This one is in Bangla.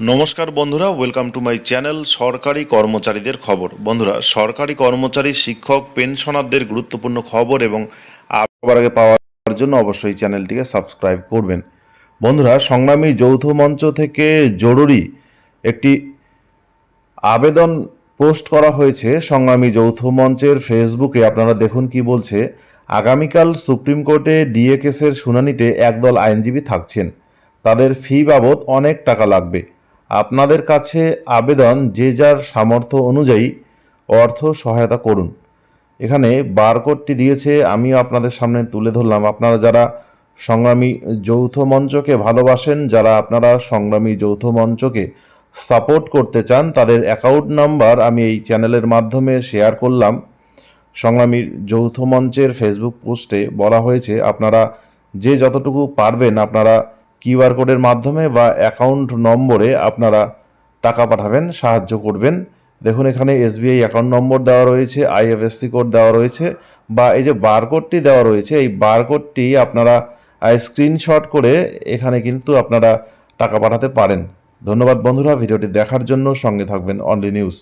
নমস্কার বন্ধুরা ওয়েলকাম টু মাই চ্যানেল সরকারি কর্মচারীদের খবর। বন্ধুরা, সরকারি কর্মচারী, শিক্ষক পেনশনারদের গুরুত্বপূর্ণ খবর এবং আবার আগে পাওয়ার জন্য অবশ্যই চ্যানেলটিকে সাবস্ক্রাইব করবেন। বন্ধুরা, সংগ্রামী যৌথ মঞ্চ থেকে জরুরি একটি আবেদন পোস্ট করা হয়েছে সংগ্রামী যৌথ মঞ্চের ফেসবুকে আপনারা দেখুন কি বলছে। আগামীকাল সুপ্রিম কোর্টে ডিএ কেসের শুনানিতে একদল আইনজীবী থাকছেন। তাদের ফি বাবদ অনেক টাকা লাগবে। আপনাদের কাছে আবেদন যে যার সামর্থ্য অনুযায়ী অর্থ সহায়তা করুন। এখানে বারকোডটি দিয়েছে আমি আপনাদের সামনে তুলে ধরলাম। আপনারা যারা সংগ্রামী যৌথ মঞ্চকে ভালোবাসেন, যারা আপনারা সংগ্রামী যৌথ মঞ্চকে সাপোর্ট করতে চান, তাদের অ্যাকাউন্ট নাম্বার আমি এই চ্যানেলের মাধ্যমে শেয়ার করলাম। সংগ্রামী যৌথ মঞ্চের ফেসবুক পোস্টে বলা হয়েছে, আপনারা যে যতটুকু পারবেন, আপনারা কিউআর কোডের মাধ্যমে বা অ্যাকাউন্ট নম্বরে আপনারা টাকা পাঠাবেন, সাহায্য করবেন। দেখুন, এখানে এসবিআই অ্যাকাউন্ট নম্বর দেওয়া রয়েছে, আইএফএসসি কোড দেওয়া রয়েছে বা এই যে বারকোডটি দেওয়া রয়েছে, এই বারকোডটি আপনারা স্ক্রিনশট করে এখানে কিন্তু আপনারা টাকা পাঠাতে পারেন। ধন্যবাদ বন্ধুরা, ভিডিওটি দেখার জন্য সঙ্গে থাকবেন অনলি নিউজ।